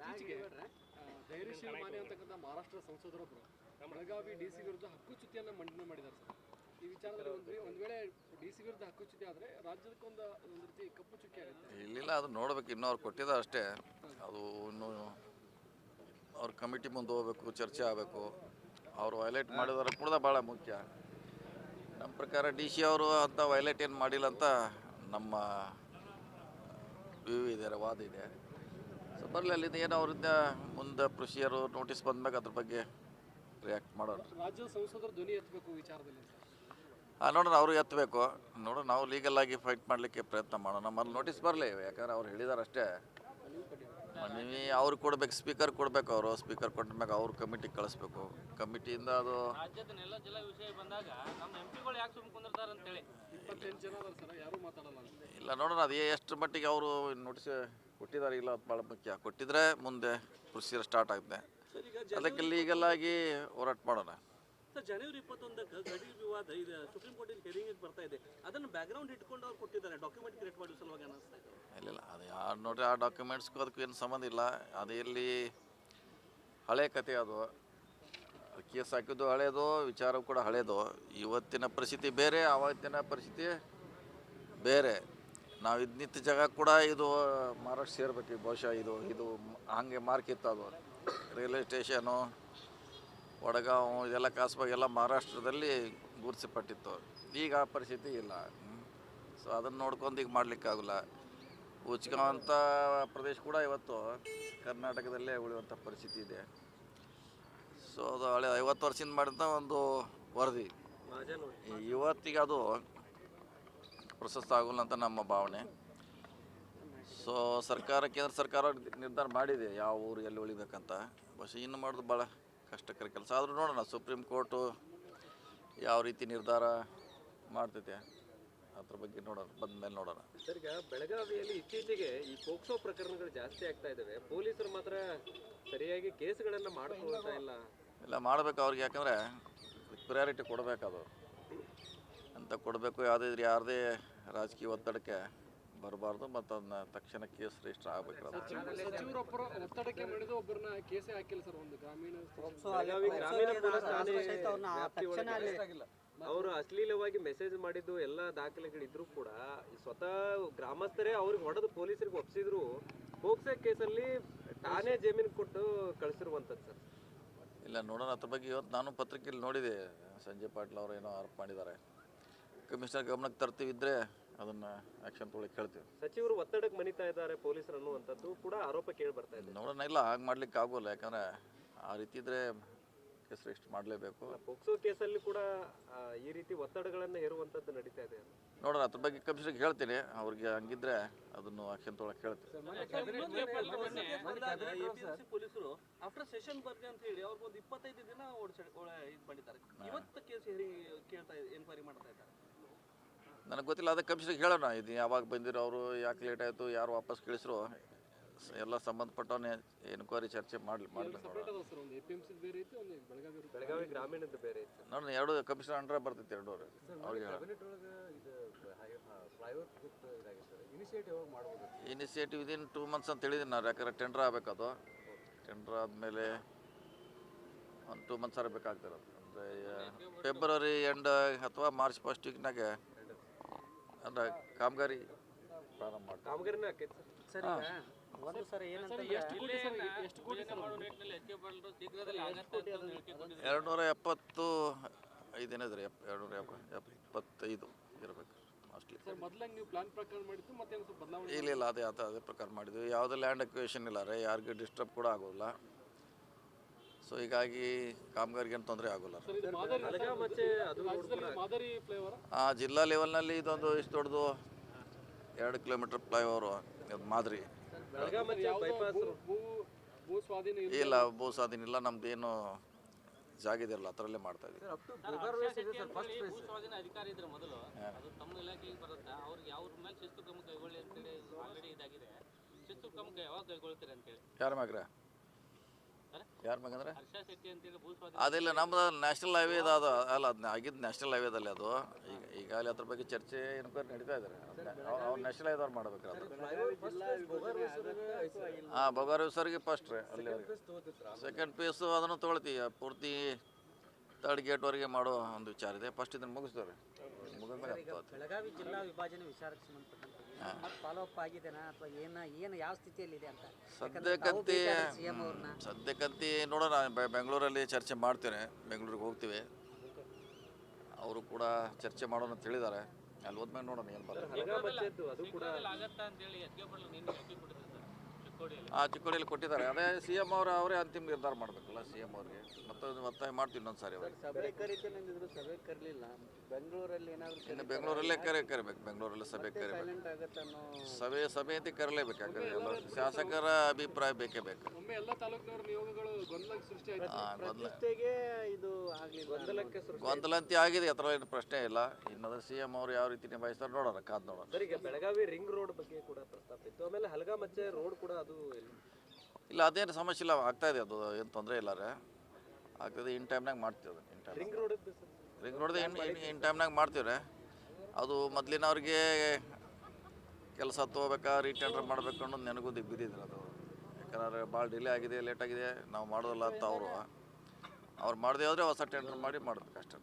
ಇತ್ತೀಚೆಗೆ ಧೈರ್ಯಶೀಲ ಮಾನೆ ಅಂತಕ್ಕಂಥ ಮಹಾರಾಷ್ಟ್ರ ಸಂಸದರೊಬ್ಬರು ಬೆಳಗಾವಿ ಡಿ ಸಿ ವಿರುದ್ಧ ಹಕ್ಕುಚ್ಯುತಿಯನ್ನು ಮಂಡನೆ ಮಾಡಿದ್ದಾರೆ ಸರ್. ಈ ವಿಚಾರದಲ್ಲಿ ಒಂದು ಒಂದು ವೇಳೆ ಡಿ ಸಿ ವಿರುದ್ಧ ಹಕ್ಕುಚ್ಯುತಿ ಆದರೆ ರಾಜ್ಯಕ್ಕೊಂದು ಒಂದು ರೀತಿ ಕಪ್ಪು ಚುಕ್ಕಿ ಆಗುತ್ತೆ. ಇಲ್ಲಿಲ್ಲ ಅದು ನೋಡ್ಬೇಕು. ಇನ್ನೂ ಅವ್ರು ಕೊಟ್ಟಿದ್ದಾರೆ ಅಷ್ಟೇ. ಅದು ಇನ್ನೂ ಅವ್ರ ಕಮಿಟಿ ಮುಂದೆ ಹೋಗ್ಬೇಕು ಚರ್ಚೆ ಆಗಬೇಕು. ಅವರು ವೈಲೇಟ್ ಮಾಡಿದಾರೆ ಕೂಡ ಭಾಳ ಮುಖ್ಯ. ನಮ್ಮ ಪ್ರಕಾರ ಡಿ ಸಿ ಅವರು ಅಂತ ವೈಲೇಟ್ ಏನು ಮಾಡಿಲ್ಲ ಅಂತ ನಮ್ಮ ವ್ಯೂ ಇದೆ ವಾದ ಇದೆ. ಸೊ ಬರಲಿ ಅಲ್ಲಿಂದ ಏನು ಅವರಿಂದ ಮುಂದೆ ಕೃಷಿಯರು ನೋಟಿಸ್ ಬಂದಾಗ ಅದ್ರ ಬಗ್ಗೆ ರಿಯಾಕ್ಟ್ ಮಾಡೋಣ ರಾಜ್ಯ ಸಂಸದರು ಧ್ವನಿ ಎತ್ತಬೇಕು ವಿಚಾರದಲ್ಲಿ ಹಾಂ ನೋಡೋಣ ಅವರು ಎತ್ತಬೇಕು. ನೋಡೋಣ ನಾವು ಲೀಗಲ್ ಆಗಿ ಫೈಟ್ ಮಾಡಲಿಕ್ಕೆ ಪ್ರಯತ್ನ ಮಾಡೋಣ. ನಮ್ಮಲ್ಲಿ ನೋಟಿಸ್ ಬರಲಿ ಯಾಕಂದ್ರೆ ಅವ್ರು ಹೇಳಿದಾರೆ ಅಷ್ಟೇ. ಮನವಿ ಅವ್ರು ಕೊಡ್ಬೇಕು ಸ್ಪೀಕರ್ ಕೊಡ್ಬೇಕು ಅವರು. ಸ್ಪೀಕರ್ ಕೊಟ್ಟ ಮ್ಯಾಗ ಅವ್ರ ಕಮಿಟಿಗೆ ಕಳಿಸ್ಬೇಕು. ಕಮಿಟಿಯಿಂದ ಅದು ಇಲ್ಲ ನೋಡೋಣ ಅದು ಎಷ್ಟು ಮಟ್ಟಿಗೆ ಅವರು ನೋಟಿಸ್ ಕೊಟ್ಟಿದ್ದಾರೆ ಇಲ್ಲ ಅದು ಭಾಳ ಮುಖ್ಯ. ಕೊಟ್ಟಿದ್ರೆ ಮುಂದೆ ಪ್ರೊಸೀಜರ್ ಸ್ಟಾರ್ಟ್ ಆಗುತ್ತೆ. ಅದಕ್ಕೆ ಲೀಗಲ್ ಆಗಿ ಹೋರಾಟ ಮಾಡೋಣ. ಸರ್ ಜನವರಿ ಇಪ್ಪತ್ತೊಂದಕ್ಕೆ ಗಡಿ ವಿವಾದ ಇದು. ಸುಪ್ರೀಂ ಕೋರ್ಟಿನ ಹೆರಿಂಗ್ ಬರ್ತಾ ಇದೆ. ಅದನ್ನು ಬ್ಯಾಕ್ಗ್ರೌಂಡ್ ಇಟ್ಕೊಂಡು ಅವ್ರು ಕೊಟ್ಟಿದ್ದಾರೆ. ಡಾಕ್ಯುಮೆಂಟ್ ಕ್ರಿಯೇಟ್ ಮಾಡೋ ಸಲುವಾಗಿ ಅನಿಸ್ತಾ ಇದೆ. ಇಲ್ಲ ಅದು ಯಾರು ನೋಡ್ರಿ ಆ ಡಾಕ್ಯುಮೆಂಟ್ಸ್ಗೂ ಅದಕ್ಕೂ ಏನು ಸಂಬಂಧ ಇಲ್ಲ. ಅದು ಎಲ್ಲಿ ಹಳೆ ಕತೆ ಅದು. ಕೇಸ್ ಹಾಕಿದ್ದು ಹಳೇದು ವಿಚಾರ ಕೂಡ ಹಳೇದು. ಇವತ್ತಿನ ಪರಿಸ್ಥಿತಿ ಬೇರೆ ಅವತ್ತಿನ ಪರಿಸ್ಥಿತಿ ಬೇರೆ. ನಾವು ಇದು ನಿಂತ ಜಾಗ ಕೂಡ ಇದು ಮಹಾರಾಷ್ಟ್ರ ಸೇರ್ಬೇಕು ಬಹುಶಃ ಇದು ಇದು ಹಾಗೆ ಮಾರ್ಕ್ ಇತ್ತು ಅದು ರೈಲ್ವೆ ಸ್ಟೇಷನು ವಡಗಾಂವ್ ಇದೆಲ್ಲ ಕಾಸ್ಬಾಗ್ ಎಲ್ಲ ಮಹಾರಾಷ್ಟ್ರದಲ್ಲಿ ಗುರುತಿಸಲ್ಪಟ್ಟಿತ್ತು ಈಗ ಆ ಪರಿಸ್ಥಿತಿ ಇಲ್ಲ. ಸೊ ಅದನ್ನು ನೋಡ್ಕೊಂಡು ಈಗ ಮಾಡಲಿಕ್ಕಾಗಲ್ಲ ಉಚ್ಗಾಂವ್ ಅಂತ ಪ್ರದೇಶ ಕೂಡ ಇವತ್ತು ಕರ್ನಾಟಕದಲ್ಲೇ ಉಳಿಯುವಂಥ ಪರಿಸ್ಥಿತಿ ಇದೆ. ಸೊ ಅದು ಹಳೆ ಐವತ್ತು ವರ್ಷದಿಂದ ಮಾಡಿದಂಥ ಒಂದು ವರದಿ. ಇವತ್ತಿಗೆ ಅದು ಪ್ರಶಸ್ತ ಆಗೋಲ್ಲ ಅಂತ ನಮ್ಮ ಭಾವನೆ. ಸೊ ಸರ್ಕಾರ ಕೇಂದ್ರ ಸರ್ಕಾರ ನಿರ್ಧಾರ ಮಾಡಿದೆ ಯಾವ ಊರು ಎಲ್ಲಿ ಉಳಿಬೇಕಂತ. ಬಸ್ ಇನ್ನು ಮಾಡೋದು ಭಾಳ ಕಷ್ಟಕರ ಕೆಲಸ. ಆದರೂ ನೋಡೋಣ ಸುಪ್ರೀಂ ಕೋರ್ಟು ಯಾವ ರೀತಿ ನಿರ್ಧಾರ ಮಾಡ್ತೈತೆ ಅದ್ರ ಬಗ್ಗೆ ನೋಡೋಣ ಬಂದ ಮೇಲೆ ನೋಡೋಣ. ಸರ್ ಈಗ ಬೆಳಗಾವಿಯಲ್ಲಿ ಇತ್ತೀಚೆಗೆ ಈ ಪೋಕ್ಸೋ ಪ್ರಕರಣಗಳು ಜಾಸ್ತಿ ಆಗ್ತಾ ಇದ್ದಾವೆ ಪೊಲೀಸರು ಮಾತ್ರ ಸರಿಯಾಗಿ ಕೇಸ್ಗಳನ್ನು ಮಾಡ್ಕೊಳ್ತಾ ಇಲ್ಲ. ಇಲ್ಲ ಮಾಡ್ಬೇಕು ಅವ್ರಿಗೆ ಯಾಕಂದರೆ ಪ್ರಿಯಾರಿಟಿ ಕೊಡಬೇಕದು ಅಂತ ಕೊಡಬೇಕು. ಯಾವುದಿದ್ರೆ ಯಾರದೇ ರಾಜಕೀಯ ಒತ್ತಡಕ್ಕೆ ಬರಬಾರ್ದು ಮತ್ತು ಅದನ್ನ ತಕ್ಷಣ ಕೇಸ್ ರಿಜಿಸ್ಟರ್ ಆಗಬೇಕು ಅದು ಸಚಿವರೊಬ್ಬರ ಒತ್ತಡಕ್ಕೆ ಮಾಡಿದ ಒಬ್ಬರನ್ನ ಕೇಸೇ ಹಾಕಿಲ್ಲ ಸರ್ ಒಂದು ಗ್ರಾಮೀಣ ಅವರು ಅಶ್ಲೀಲವಾಗಿ ಮೆಸೇಜ್ ಮಾಡಿದ್ದು ಎಲ್ಲ ದಾಖಲೆಗಳಿದ್ರು ಕೂಡ ಸ್ವತಃ ಗ್ರಾಮಸ್ಥರೇ ಅವ್ರಿಗೆ ಹೊಡೆದು ಪೊಲೀಸರಿಗೆ ಒಪ್ಸಿದ್ರು. ಹೋಗ್ಸೋ ಕೇಸಲ್ಲಿ ತಾನೇ ಜಮೀನು ಕೊಟ್ಟು ಕಳಿಸಿರುವಂಥದ್ದು ಸರ್. ಇಲ್ಲ ನೋಡೋಣ. ಅದ್ರ ಬಗ್ಗೆ ಇವತ್ತು ನಾನು ಪತ್ರಿಕೆಯಲ್ಲಿ ನೋಡಿದೆ. ಸಂಜಯ್ ಪಾಟೀಲ್ ಅವರು ಏನೋ ಆರೋಪ ಮಾಡಿದ್ದಾರೆ. ಕಮಿಷನರ್ ಗಮನಕ್ಕೆ ತರ್ತೀವಿ ಇದ್ರೆ ಅದನ್ನು ಆಕ್ಷನ್ ತೊಗೊಳಕ್ಕೆ ಹೇಳ್ತೀವಿ ಸಚಿವರು ಒತ್ತಡಕ್ಕೆ ಮನಿತಾ ಇದ್ದಾರೆ ಪೊಲೀಸರು ಅನ್ನುವಂಥದ್ದು ಕೂಡ ಆರೋಪ ಕೇಳಿ ಬರ್ತಾ ಇದೆ ನೋಡೋಣ ಇಲ್ಲ ಹಾಗೆ ಮಾಡ್ಲಿಕ್ಕೆ ಆಗೋಲ್ಲ ಯಾಕಂದ್ರೆ ಆ ರೀತಿ ಇದ್ರೆ ಕೇಸ್ ರಿಜಿಸ್ಟರ್ ಮಾಡಲೇಬೇಕು ಪೋಕ್ಸೋ ಕೇಸಲ್ಲಿ ಕೂಡ ಆ, ಈ ರೀತಿ ಒತ್ತಡಗಳನ್ನು ಹೇರುವಂಥದ್ದು ನಡೀತಾ ಇದೆ ನೋಡೋಣ ಅದ್ರ ಬಗ್ಗೆ ಕಮಿಷನರ್ಗೆ ಹೇಳ್ತೀನಿ ಅವ್ರಿಗೆ ಹಂಗಿದ್ರೆ ಅದನ್ನು ಆಕ್ಷನ್ ತೊಗೊಳಕ್ಕೆ ಎಪಿಎಂಸಿ ಪೊಲೀಸರು ಆಫ್ಟರ್ ಸೆಷನ್ ಬರ್ಗೆ ಅಂತ ಹೇಳಿ ಇಪ್ಪತ್ತೈದು ದಿನ ಓಡಿಸಿ ಇದು ಮಾಡಿದ್ದಾರೆ ಇವತ್ತು ಕೇಸ್ ಕೇಳ್ತಾ ಎನ್ಕ್ವೈರಿ ಮಾಡ್ತಾ ಇದ್ದಾರೆ ನನಗೆ ಗೊತ್ತಿಲ್ಲ ಅದಕ್ಕೆ ಕಮಿಷನ್ಗೆ ಹೇಳೋಣ. ಇದು ಯಾವಾಗ ಬಂದಿರೋ ಅವರು ಯಾಕೆ ಲೇಟ್ ಆಯಿತು ಯಾರು ವಾಪಸ್ ಕಳಿಸ್ರು ಎಲ್ಲ ಸಂಬಂಧಪಟ್ಟವನ್ನೇ ಎನ್ಕ್ವೈರಿ ಚರ್ಚೆ ಮಾಡಲಿ ಮಾಡಲಿ ನೋಡೋಣ. ಎರಡು ಕಮಿಷನರ್ ಅಂಡ್ರೆ ಬರ್ತೈತೆ ಎರಡು ಅವ್ರಿಗೆ ಇನಿಷಿಯೇಟಿವ್ ವಿದಿನ್ ಟೂ ಮಂತ್ಸ್ ಅಂತ ಹೇಳಿದ್ದೀನಿ ನಾನು ಯಾಕಂದ್ರೆ ಟೆಂಡರ್ ಆಗಬೇಕು ಅದು. ಟೆಂಡರ್ ಆದಮೇಲೆ ಒಂದು ಟೂ ಮಂತ್ಸ್ ಬೇಕಾಗ್ತದೆ ಅದು. ಅಂದರೆ ಫೆಬ್ರವರಿ ಎಂಡ್ ಅಥವಾ ಮಾರ್ಚ್ ಫಸ್ಟ್ ವೀಕ್ನಾಗೆ ಅಂದರೆ ಕಾಮಗಾರಿ ಪ್ರಾರಂಭ ಮಾಡ್ತಾರೆ. ಕಾಮಗಾರಿನ ಆಕೈತೆ ಸರ್. ಒಂದು ಸರ್ ಏನಂತ ಎಷ್ಟು ಕೋಟಿ ಸರ್ ಎಷ್ಟು ಕೋಟಿ ಸರ್ ಮಾಡೋ ನಿಟ್ಟಿನಲ್ಲಿ ಎಚ್ ಕೆ ಪಾಟೀಲ್ ಶೀಘ್ರದಲ್ಲಿ ಆಗತ್ತೆ ಅಂತ ಒಂದು ಹೇಳಿಕೆ ಕೊಟ್ಟಿದ್ದಾರೆ ಎರಡು ನೂರ ಎಪ್ಪತ್ತು ಐದೇನಿದ್ರಿ ಎಪ್ ಎರಡು ಎಪ್ಪ ಇಪ್ಪತ್ತೈದು ಇರಬೇಕು ಮೋಸ್ಟ್ಲಿ ಸರ್ ಮೊದಲಾಗಿ ನೀವು ಪ್ಲಾನ್ ಪ್ರಕಾರ ಮಾಡಿದ್ದು ಮತ್ತೆ ಏನು ಬದಲಾವಣೆ ಇಲ್ಲ ಇಲ್ಲ ಅದೇ ಅದೇ ಅದೇ ಪ್ರಕಾರ ಮಾಡಿದ್ವಿ. ಯಾವುದೇ ಲ್ಯಾಂಡ್ ಅಕ್ವೇಷನ್ ಇಲ್ಲ ರೀ ಯಾರಿಗೂ ಡಿಸ್ಟರ್ಬ್ ಕೂಡ ಆಗೋಲ್ಲ ಸೊ ಹೀಗಾಗಿ ಕಾಮಗಾರಿಗೆ ಏನು ತೊಂದರೆ ಆಗೋಲ್ಲ. ಹಾಂ ಮಾದರಿ ಅಲಗ ಅದು ಮಾದರಿ ಫ್ಲೇವರ್ ಆ ಜಿಲ್ಲಾ ಲೆವೆಲ್ನಲ್ಲಿ ಇದೊಂದು ಇಷ್ಟು ದೊಡ್ಡದು ಎರಡು ಕಿಲೋಮೀಟರ್ ಫ್ಲೈಓವರು ಇದು ಮಾದರಿ. ಇಲ್ಲ ಬೈಪಾಸ್ ಭೂ ಸ್ವಾಧೀನ ಇಲ್ಲ ನಮ್ದು ನಮ್ದು ಜಾಗ ಇದೆಯಲ್ಲ ಅದರಲ್ಲೇ ಮಾಡ್ತಾ ಇದ್ದೀವಿ ಯಾರ ಮ್ಯಾಗ್ರೆ ಯಾರ ಮಗಂದ್ರೆ ಅದಿಲ್ಲ ನಮ್ದು ನ್ಯಾಷನಲ್ ಹೈವೇ ಅದು ಅಲ್ಲ ಅದು ಆಗಿದ್ದು ನ್ಯಾಷನಲ್ ಹೈವೇದಲ್ಲಿ ಅದು. ಈಗ ಈಗಾಗಲೇ ಅದ್ರ ಬಗ್ಗೆ ಚರ್ಚೆ ಎನ್ಕ್ವೈರಿ ನಡೀತಾ ಇದ್ದಾರೆ ಅವ್ರು ನ್ಯಾಷನಲ್ ಹೈದವ್ರು ಮಾಡ್ಬೇಕು ಅದು. ಹಾಂ ಬೊಗಾರು ಸರ್ಗೆ ಫಸ್ಟ್ ರೀ ಅಲ್ಲಿ ಸೆಕೆಂಡ್ ಪೀಸು ಅದನ್ನು ತೊಗೊಳ್ತೀವಿ ಪೂರ್ತಿ ತರ್ಡ್ ಗೇಟ್ವರೆಗೆ ಮಾಡೋ ಒಂದು ವಿಚಾರ ಇದೆ. ಫಸ್ಟ್ ಇದನ್ನು ಮುಗಿಸ್ತೇವೆ ಮುಗಿದ್ಮೇಲೆ ಮೇಲೆ ಬೆಳಗಾವಿ ಜಿಲ್ಲಾ ವಿಭಜನೆ ವಿಚಾರಕ್ಕೆ ಸಂಬಂಧಪಟ್ಟಂತೆ. ಫಾಲೋ ಅಪ್ ಆಗಿದೆನಾ ಅಥವಾ ಏನ ಏನು ಯಾವ ಸ್ಥಿತಿಯಲ್ಲಿದೆ ಅಂತ? ಸದ್ಯಕ್ಕಂತೆ ಸಿಎಂ ಅವ್ರನ್ನ ಸದ್ಯಕ್ಕಂತೆ ನೋಡೋಣ ಬೆ- ಬೆಂಗಳೂರಲ್ಲಿ ಚರ್ಚೆ ಮಾಡ್ತೇನೆ ಬೆಂಗಳೂರಿಗೆ ಹೋಗ್ತೀವಿ. ಅವರು ಕೂಡ ಚರ್ಚೆ ಮಾಡೋಣ ಅಂತ ಹೇಳಿದ್ದಾರೆ. ಅಲ್ಲಿ ಹೋದ್ಮೇಲೆ ನೋಡೋಣ ಏನು ಬರ್ತಾರೆ ಅದು ಕೂಡ ಶೀಘ್ರದಲ್ಲಿ ಆಗತ್ತಾ ಅಂತೇಳಿ ಬರಲು ನಿನ್ನೆ ಚಿಕ್ಕೋಡಿಯಲ್ಲಿ ಆ ಚಿಕ್ಕೋಡಿಯಲ್ಲಿ ಕೊಟ್ಟಿದ್ದಾರೆ. ಅದೇ ಸಿ ಎಂ ಅವರು ಅವರೇ ಅಂತಿಮ ನಿರ್ಧಾರ ಮಾಡಬೇಕಲ್ಲ ಸಿ ಎಂ ಅವ್ರಿಗೆ? ಮತ್ತೊಂದು ಒತ್ತಾಯ ಮಾಡ್ತೀವಿ ಇನ್ನೊಂದು ಸಾರಿ ಇನ್ನು ಬೆಂಗಳೂರಲ್ಲೇ ಕರೆ ಕರಿಬೇಕು. ಬೆಂಗಳೂರಲ್ಲೇ ಸಭೆ ಕರಿಬೇಕು. ಸಭೆ ಸಭೆ ಅಂತ ಕರಲೇಬೇಕು ಯಾಕಂದ್ರೆ ಎಲ್ಲ ಶಾಸಕರ ಅಭಿಪ್ರಾಯ ಬೇಕೇ ಬೇಕು. ಎಲ್ಲ ತಾಲೂಕಿನವರು ನಿಯೋಗಗಳು ಇದು ಆಗ್ಲಿಲ್ಲ. ಗೊಂದಲಂತಿ ಆಗಿದೆ ಅದರ ಏನು ಪ್ರಶ್ನೆ ಇಲ್ಲ. ಇನ್ನೊಂದು ಸಿ ಎಂ ಅವರು ಯಾವ ರೀತಿ ನಿಭಾಯಿಸ್ತಾರೆ ನೋಡೋಣ ಕಾದ್ ನೋಡೋಣ. ಸರ್ ಬೆಳಗಾವಿ ರಿಂಗ್ ರೋಡ್ ಬಗ್ಗೆ ಕೂಡ ಪ್ರಸ್ತಾಪಿತ್ತು. ಆಮೇಲೆ ಹಲಗಾ ಮಚ್ಚೆ ರೋಡ್ ಕೂಡ ಅದು ಇಲ್ಲ ಅದೇನು ಸಮಸ್ಯೆ ಇಲ್ಲ ಆಗ್ತಾ ಇದೆ ಅದು ಏನು ತೊಂದರೆ ಇಲ್ಲ ರೀ. ಆಗ್ತದೆ ಇನ್ ಟೈಮ್ನಾಗ ಮಾಡ್ತೀವಿ ಅದು in time ring road ring road in in in ಟೈಮ್ನಾಗ ಮಾಡ್ತೀವಿ ರೀ. ಅದು ಮೊದಲಿನವ್ರಿಗೆ ಕೆಲಸ ತೊಗೋಬೇಕಾ ರೀಟೆಂಡರ್ ಮಾಡಬೇಕು ಅನ್ನೋದು ನನಗೂ ದಿಗ್ಬಿದ್ದಿದ್ರು ಅದು. ಯಾಕಂದ್ರೆ ಭಾಳ ಡಿಲೇ ಆಗಿದೆ ಲೇಟ್ ಆಗಿದೆ, ನಾವು ಮಾಡೋದಲ್ಲ ಅಂತ ಅವರು. ಅವ್ರು ಮಾಡದೇ ಆದರೆ ಹೊಸ ಟೆಂಡರ್ ಮಾಡಿ ಮಾಡ್ಬೇಕು ಅಷ್ಟೇ.